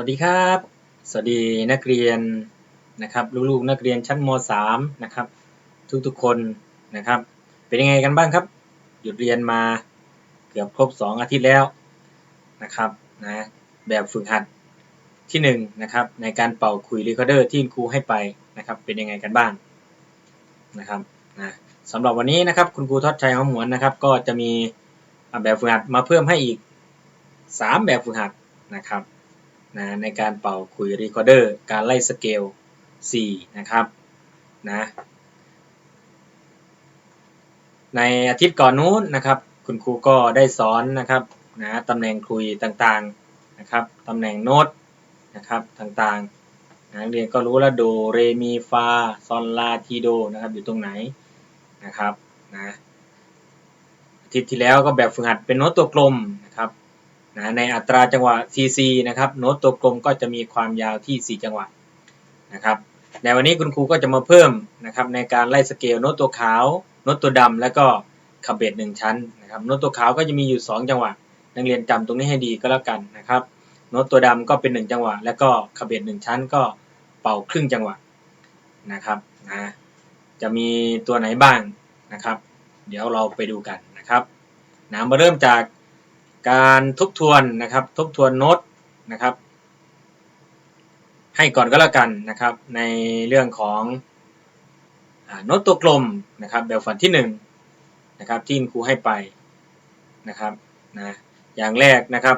วัสดีครับ สวัสดีนักเรียนนะครับลูกๆนักเรียนชั้นม .3 นะครับทุกๆคนนะครับ เป็นยังไงกันบ้างครับ หยุดเรียนมาเกือบครบ 2 อาทิตย์แล้วนะครับนะแบบฝึกหัดที่1นะครับในการเป่าคุยรีคอร์เดอร์ที่ครูให้ไปนะครับเป็นยังไงกันบ้างนะครับนะสำหรับวันนี้นะครับคุณครูทอดชัยหอมหวนนะครับ ก็จะมีแบบฝึกหัดมาเพิ่มให้อีก 3 แบบฝึกหัดนะครับ นะในการเป่าคุยรีคอร์เดอร์การไล่สเกล4นะครับนะในอาทิตย์ก่อนนู้นนะครับคุณครูก็ได้สอนนะครับนะตำแหน่งคุยต่างๆนะครับตำแหน่งโน้ตนะครับต่างๆนักเรียนก็รู้แล้วโดเรมีฟาซอนลาทีโดนะครับอยู่ตรงไหนนะครับนะอาทิตย์ที่แล้วก็แบบฝึกหัดเป็นโน้ตตัวกลม นะในอัตราจังหวะ CC นะครับโน้ตตัวกลมก็จะมีความยาวที่ 4 จังหวะนะครับในวันนี้คุณครูก็จะมาเพิ่มนะครับในการไล่สเกลโน้ตตัวขาวโน้ตตัวดำแล้วก็คาเบตหนึ่งชั้นนะครับโน้ตตัวขาวก็จะมีอยู่ 2 จังหวะ นักเรียนจำตรงนี้ให้ดีก็แล้วกันนะครับโน้ตตัวดำก็เป็น 1 จังหวะ แล้วก็คาเบตหนึ่งชั้นก็เป่าครึ่งจังหวะนะครับนะจะมีตัวไหนบ้างนะครับ เดี๋ยวเราไปดูกันนะครับนะมาเริ่มจาก การทบทวนนะครับทบทวนโน้ตนะครับ ให้ก่อนก็แล้วกันนะครับ ในเรื่องของโน้ตตัวกลมนะครับแบบฝันที่1นนะครับที่ครูให้ไปนะครับนะอย่างแรกนะครับ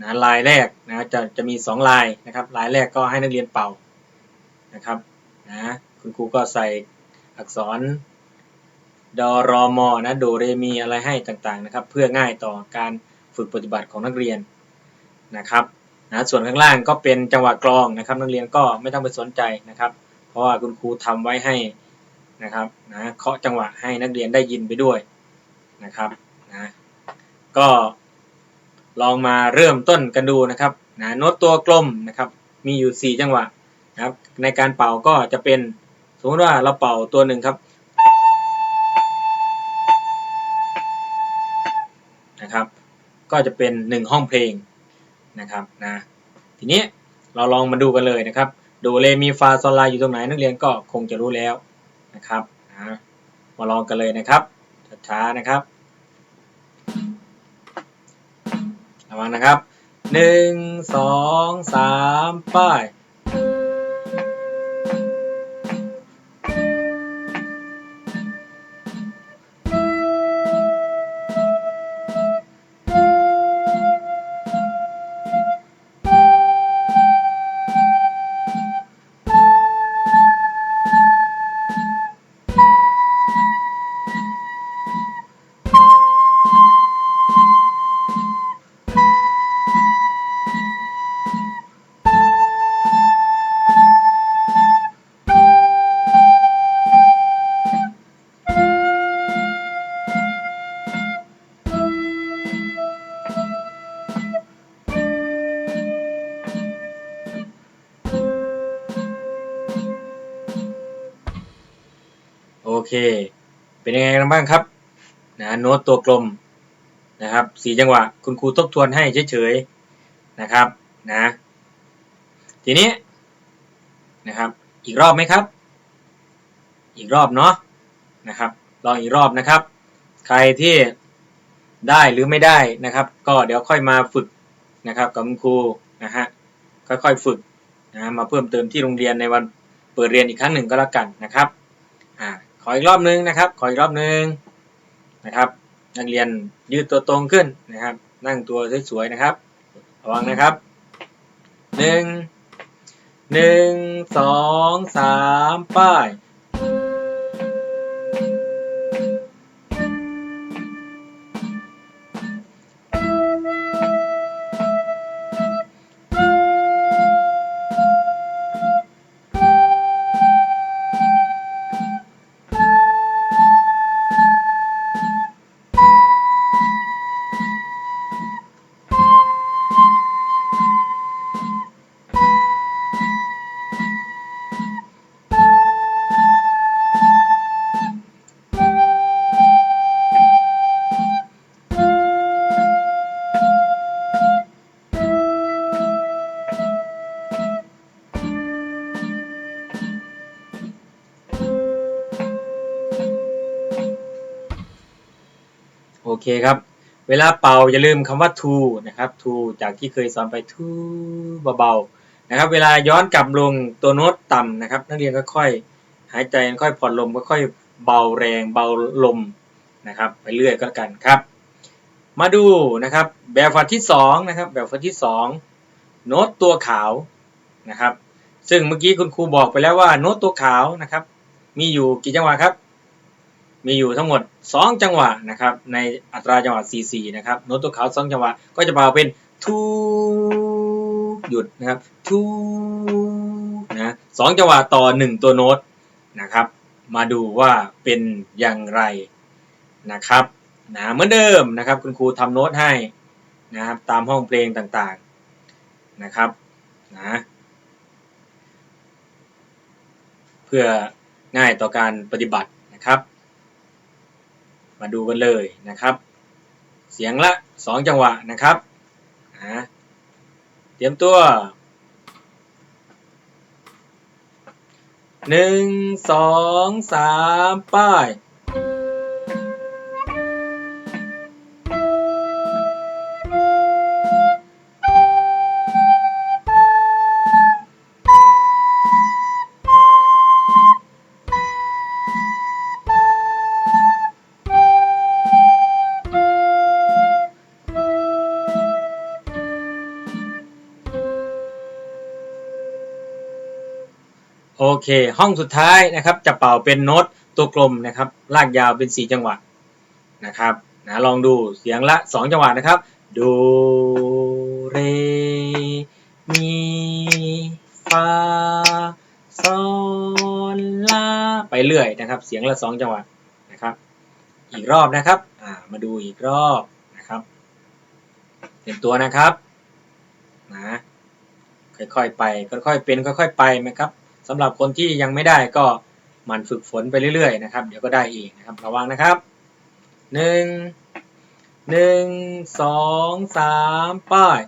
นะลายแรกนะจะจะมี 2 ลายนะครับลายแรกก็ให้นักเรียนเป่านะครับนะคุณครูก็ใส่อักษรดอรอมอนะโดเรมีอะไรให้ต่างๆนะครับ เพื่อง่ายต่อการ ฝึกปฏิบัติของนักเรียนนะครับนะส่วนข้างล่างก็เป็นจังหวะกลองนะครับ นักเรียนก็ไม่ต้องไปสนใจนะครับ เพราะว่าคุณครูทำไว้ให้นะครับนะเคาะจังหวะให้นักเรียนได้ยินไปด้วยนะครับนะก็ลองมาเริ่มต้นกันดูนะครับนะโน้ตตัวกลมนะครับ มีอยู่ 4 จังหวะนะครับในการเป่าก็จะเป็นสมมติว่าเราเป่าตัวหนึ่งครับ ก็จะเป็น 1 ห้องเพลงนะครับนะทีนี้เราลองมาดูกันเลยนะครับดูเรมีฟาโซลาอยู่ตรงไหนนักเรียนก็คงจะรู้แล้วนะครับนะมาลองกันเลยนะครับช้าๆนะครับระวังนะครับหนึ่งสองสามป้าย เค เป็นยังไงกันบ้างครับนะโน้ตตัวกลมนะครับสีจังหวะคุณครูทบทวนให้เฉยๆนะครับนะทีนี้นะครับอีกรอบไหมครับ อีกรอบเนาะนะครับลองอีกรอบนะครับ ใครที่ได้หรือไม่ได้นะครับ ก็เดี๋ยวค่อยมาฝึกนะครับกับคุณครูนะฮะค่อยๆฝึกนะมาเพิ่มเติมที่โรงเรียนในวันเปิดเรียนอีกครั้งหนึ่งก็แล้วกันนะครับอ่า ขออีกรอบนึงนะครับ ขออีกรอบนึงนะครับ นักเรียนยืดตัวตรงขึ้นนะครับ นั่งตัวสวยๆนะครับระวังนะครับหนึ่งหนึ่งสองสามป้าย เคครับ เวลาเป่าอย่าลืมคำว่า to นะครับ to จากที่เคยสอนไป to เบาๆนะครับ เวลาย้อนกลับลงตัวโน้ตต่ำนะครับ นักเรียนก็ค่อยหายใจค่อยผ่อนลมก็ค่อยเบาแรงเบาลมนะครับ ไปเรื่อยก็แล้วกันครับ มาดูนะครับแบบฝึกที่สองนะครับแบบฝึกที่สองโน้ตตัวขาวนะครับ ซึ่งเมื่อกี้คุณครูบอกไปแล้วว่าโน้ตตัวขาวนะครับ มีอยู่กี่จังหวะครับ มีอยู่ทั้งหมด 2 จังหวะนะครับ ในอัตราจังหวะ 44 นะครับ โน้ตตัวเขา2จังหวะ ก็จะเบาเป็นทูหยุดนะครับทูนะสองจังหวะต่อ 1 ตัวโน้ตนะครับ มาดูว่าเป็นอย่างไรนะครับนะเหมือนเดิมนะครับ คุณครูทำโน้ตให้นะครับตามห้องเพลงต่างๆนะครับนะเพื่อง่ายต่อการปฏิบัตินะครับ มาดูกันเลยนะครับ เสียงละ 2 จังหวะนะครับนะเตรียมตัวหนึ่งสองสามป้าย เค ห้องสุดท้ายนะครับจะเป่าเป็นโน้ตตัวกลมนะครับลากยาวเป็น 4 จังหวะนะครับนะลองดูเสียงละ 2 จังหวะนะครับโดเรมีฟาโซอลาไปเรื่อยนะครับ เสียงละ 2 จังหวะนะครับ อีกรอบนะครับมาดูอีกรอบนะครับเตรียมตัวนะครับนะค่อยๆไปค่อยๆเป็นค่อยๆไปนะครับ สำหรับคนที่ยังไม่ได้ก็หมันฝึกฝนไปเรื่อยๆนะครับ เดี๋ยวก็ได้เองนะครับระวังนะครับหนึ่งหนึ่งสองสามป้าย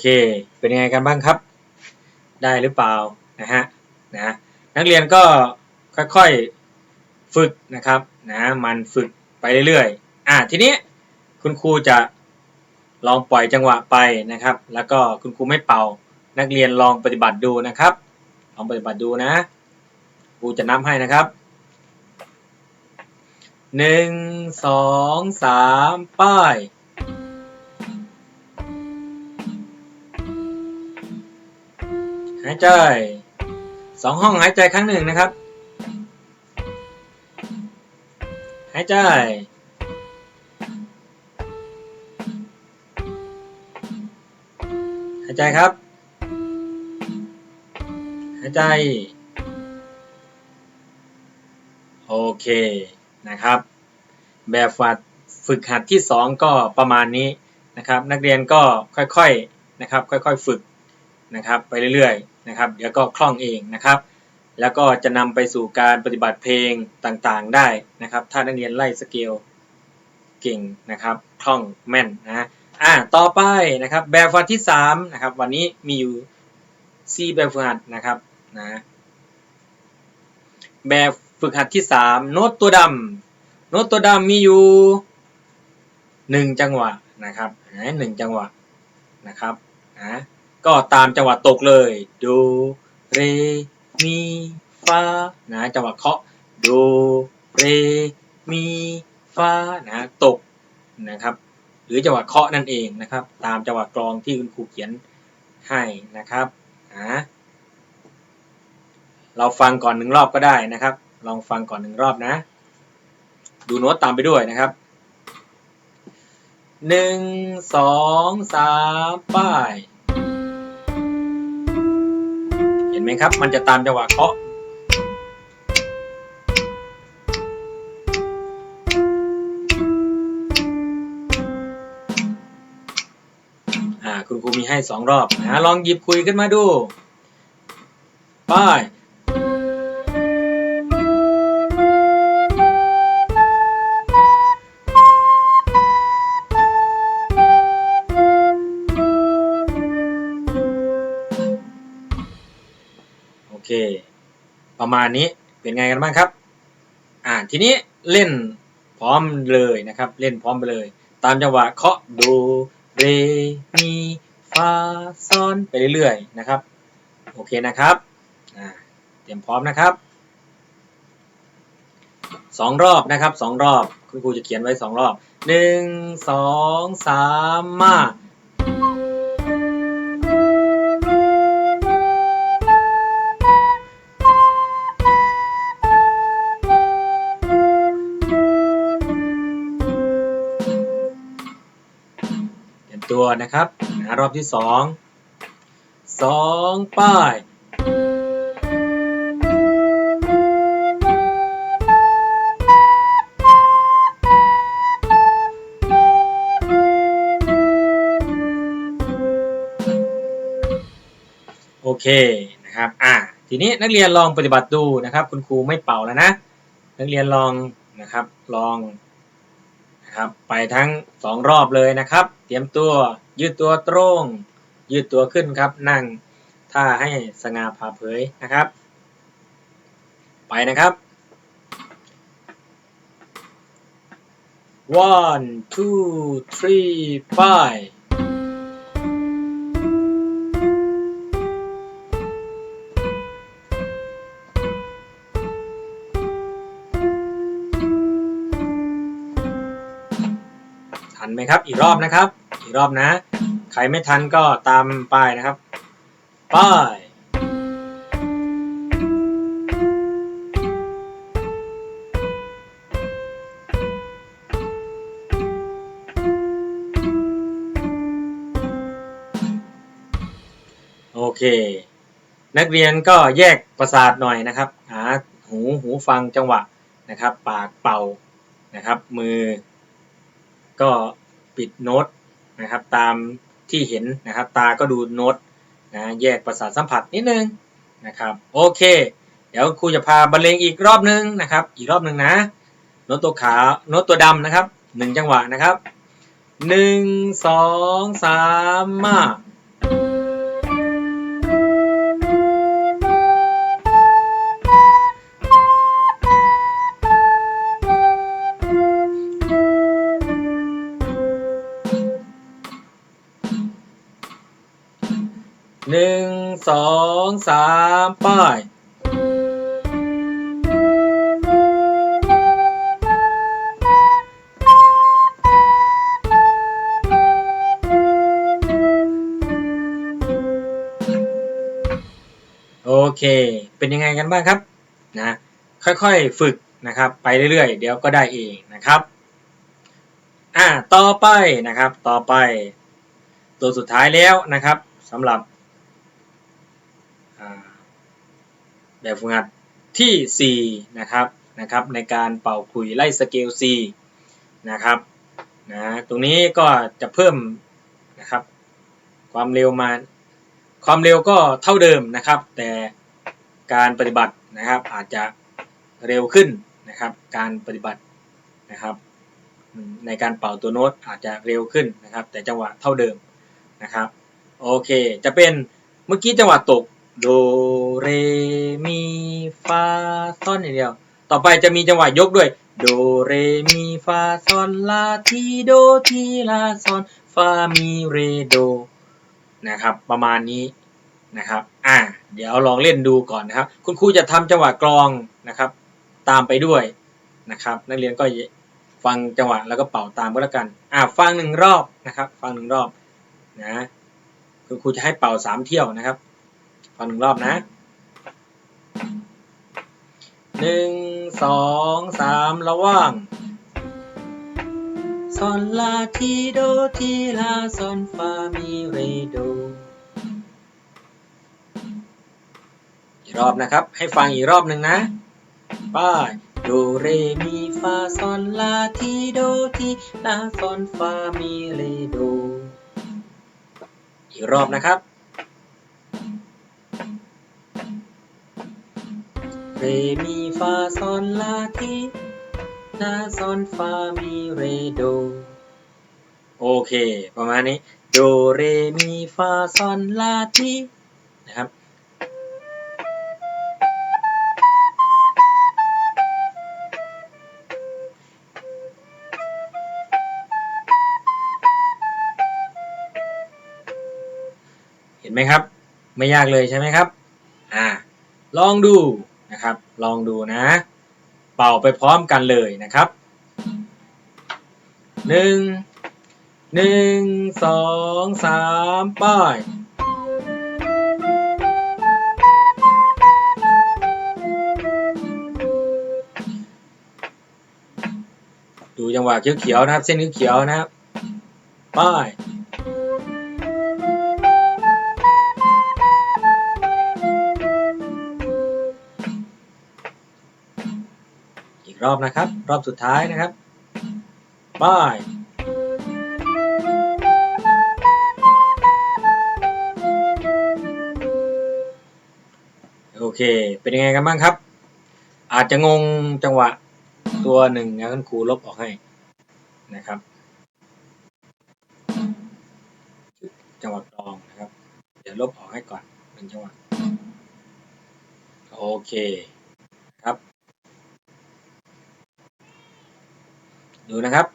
เค เป็นยังไงกันบ้างครับ ได้หรือเปล่านะฮะนะนักเรียนก็ค่อยๆฝึกนะครับนะมันฝึกไปเรื่อยๆอะทีนี้คุณครูจะลองปล่อยจังหวะไปนะครับ แล้วก็คุณครูไม่เป่า นักเรียนลองปฏิบัติดูนะครับ ลองปฏิบัติดูนะครูจะนับให้นะครับหนึ่งสองสามป้ายายใจสองห้องหายใจครั้งหนึ่งนะครับ หายใจ หายใจครับ หายใจ โอเคนะครับ แบบฝึกฝึกหัดที่สองก็ประมาณนี้นะครับ นักเรียนก็ค่อยๆนะครับ ค่อยๆ ฝึกนะครับ ไปเรื่อยๆ นะครับเดี๋ยวก็คล่องเองนะครับ แล้วก็จะนำไปสู่การปฏิบัติเพลงต่างๆได้นะครับ ถ้านักเรียนไล่สเกลเก่งนะครับคล่องแม่นนะอ่าต่อไปนะครับแบบฝึกที่3นะครับวันนี้มีอยู่ 4 แบบฝึกหัดนะครับนะแบบฝึกหัดที่ 3 โน้ตตัวดำโน้ตตัวดำมีอยู่ 1 จังหวะนะครับหนึ่งจังหวะนะครับนะ ก็ตามจังหวะตกเลย โด เร มี ฟา นะ จังหวะเคาะ โด เร มี ฟา นะ ตก นะครับ หรือจังหวะเคาะนั่นเองนะครับ ตามจังหวะกลองที่คุณครูเขียนให้นะครับนะเราฟังก่อนหนึ่งรอบก็ได้นะครับ ลองฟังก่อนหนึ่งรอบนะ ดูโน้ตตามไปด้วยนะครับหนึ่งสองสามป้าย ไหมครับ มันจะตามจังหวะเคาะคุณครูรูมีให้สองรอบนะลองหยิบคุยขึ้นมาดู ไป ประมาณนี้เป็นไงกันบ้างครับ อ่าทีนี้เล่นพร้อมเลยนะครับ เล่นพร้อมไปเลย ตามจังหวะเคาะดูเรมีฟาซอนไปเรื่อยๆนะครับ โอเคนะครับอ่าเตรียมพร้อมนะครับสองรอบนะครับสองรอบคุณครูจะเขียนไว้สองรอบหนึ่งสองสามมา นะครับนะรอบที่สองสองป้ายโอเคนะครับอ่าทีนี้นักเรียนลองปฏิบัติดูนะครับ คุณครูไม่เป่าแล้วนะ นักเรียนลองนะครับลอง นะครับไปทั้งสองรอบเลยนะครับ เตรียมตัวยืดตัวตรง ยืดตัวขึ้นครับ นั่งท่าให้สง่าผ่าเผยนะครับ ไปนะครับ one two three five ครับ อีกรอบนะครับ อีกรอบนะ ใครไม่ทันก็ตามป้ายนะครับป้ายโอเค นักเรียนก็แยกประสาทหน่อยนะครับหาหูหูฟังจังหวะนะครับ ปากเป่านะครับ มือ ก็ ปิดโน้ตนะครับตามที่เห็นนะครับตาก็ดูโน้ตนะแยกประสาทสัมผัสนิดนึงนะครับโอเค เดี๋ยวครูจะพาบรรเลงอีกรอบนึงนะครับ อีกรอบนึงนะโน้ตตัวขาวโน้ตตัวดำนะครับหนึ่งจังหวะนะครับหนึ่งสองสามมา สองสามป้ายโอเค เป็นยังไงกันบ้างครับนะค่อยๆฝึกนะครับไปเรื่อยๆ เดี๋ยวก็ได้เองนะครับอ่าต่อไปนะครับต่อไป ตัวสุดท้ายแล้วนะครับสำหรับ แบบฝึกหัดที่ 4 นะครับนะครับ ในการเป่าขลุ่ยไล่สเกล C นะครับนะตรงนี้ก็จะเพิ่มนะครับ ความเร็วมา ความเร็วก็เท่าเดิมนะครับ แต่การปฏิบัตินะครับอาจจะเร็วขึ้นนะครับ การปฏิบัตินะครับ ในการเป่าตัวโน้ตอาจจะเร็วขึ้นนะครับ แต่จังหวะเท่าเดิมนะครับโอเค จะเป็นเมื่อกี้จังหวะตก โดเรมีฟาซอนอย่างเดียว ต่อไปจะมีจังหวะยกด้วย โดเรมีฟาซอนลาทีโดทีลาซอนฟามีเรโดนะครับ ประมาณนี้นะครับ อ่า เดี๋ยวลองเล่นดูก่อนนะครับ คุณครูจะทำจังหวะกลองนะครับ ตามไปด้วยนะครับ นักเรียนก็ฟังจังหวะแล้วก็เป่าตามก็แล้วกัน อ่าฟังหนึ่งรอบนะครับ ฟังหนึ่งรอบนะ คุณครูจะให้เป่าสามเที่ยวนะครับ ฟังหนึ่งรอบนะหนึ่งสองสามระว่างซอนลาทีโดทีลาซอนฟามีเรโดอีกรอบนะครับ ให้ฟังอีกรอบหนึ่งนะ ป้ายโดเรมีฟาซอนลาทีโดทีลาซอนฟามีเรโดอีกรอบนะครับ เรมีฟาซอนลาทีลาซอนฟามีเรโด โอเค ประมาณนี้ โดเรมีฟาซอนลาทีนะครับเห็นไหมครับ ไม่ยากเลยใช่ไหมครับ อ่า ลองดู นะครับ ลองดูนะ เป่าไปพร้อมกันเลยนะครับหนึ่งหนึ่งสองสามป้ายดูจังหวะเขียวๆนะครับ เส้นเขียวๆนะครับ ป้าย รอบนะครับ รอบสุดท้ายนะครับป้ายโอเค เป็นยังไงกันบ้างครับ อาจจะงงจังหวะตัวหนึ่งนะคุณครูลบออกให้นะครับ จังหวะกลองนะครับ เดี๋ยวลบออกให้ก่อนเป็นจังหวะโอเคครับ ดูนะครับ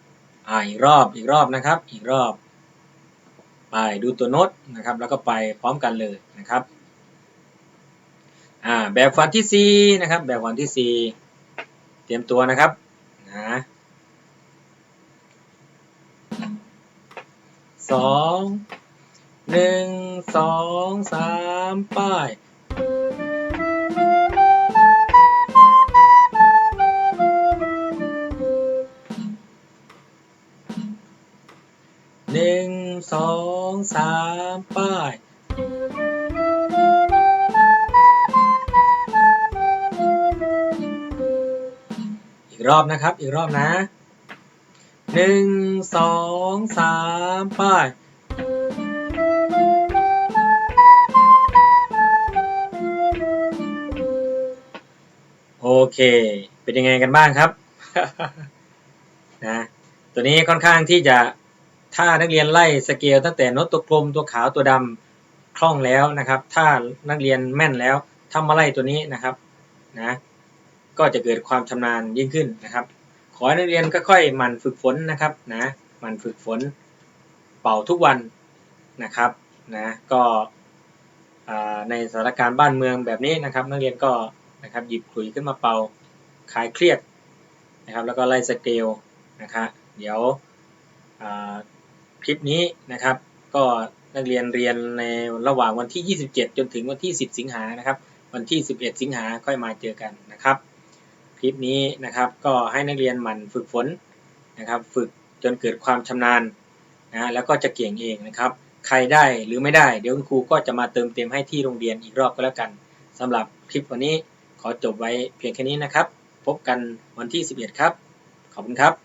อ่าอีกรอบอีกรอบนะครับ อีกรอบ ไปดูตัวโน้ตนะครับ แล้วก็ไปพร้อมกันเลยนะครับ อ่าแบบฟันที่ C นะครับ แบบฟันที่ C เตรียมตัวนะครับนะสองหนึ่งสองสามป้าย สองสามป้ายอีกรอบนะครับอีกรอบนะหนึ่งสองสามป้ายโอเค เป็นยังไงกันบ้างครับนะตัวนี้ค่อนข้างที่จะ ถ้านักเรียนไล่สเกลตั้งแต่โน้ตตัวกลมตัวขาวตัวดำคล่องแล้วนะครับ ถ้านักเรียนแม่นแล้วทำมาไล่ตัวนี้นะครับนะก็จะเกิดความชำนาญยิ่งขึ้นนะครับ ขอให้นักเรียนค่อยๆหมั่นฝึกฝนนะครับนะหมั่นฝึกฝนเป่าทุกวันนะครับนะก็ในสถานการณ์บ้านเมืองแบบนี้นะครับ นักเรียนก็นะครับหยิบขลุยขึ้นมาเป่าคลายเครียดนะครับ แล้วก็ไล่สเกลนะครับเดี๋ยวอ่า คลิปนี้นะครับ ก็นักเรียนเรียนในระหว่างวันที่ 27 จนถึงวันที่ 10 สิงหานะครับ วันที่ 11 สิงหาค่อยมาเจอกันนะครับ คลิปนี้นะครับก็ให้นักเรียนหมั่นฝึกฝนนะครับ ฝึกจนเกิดความชำนาญนะแล้วก็จะเก่งเองนะครับ ใครได้หรือไม่ได้เดี๋ยวคุณครูก็จะมาเติมเต็มให้ที่โรงเรียนอีกรอบก็แล้วกันสำหรับคลิปวันนี้ขอจบไว้เพียงแค่นี้นะครับ พบกันวันที่ 11 ครับ ขอบคุณครับ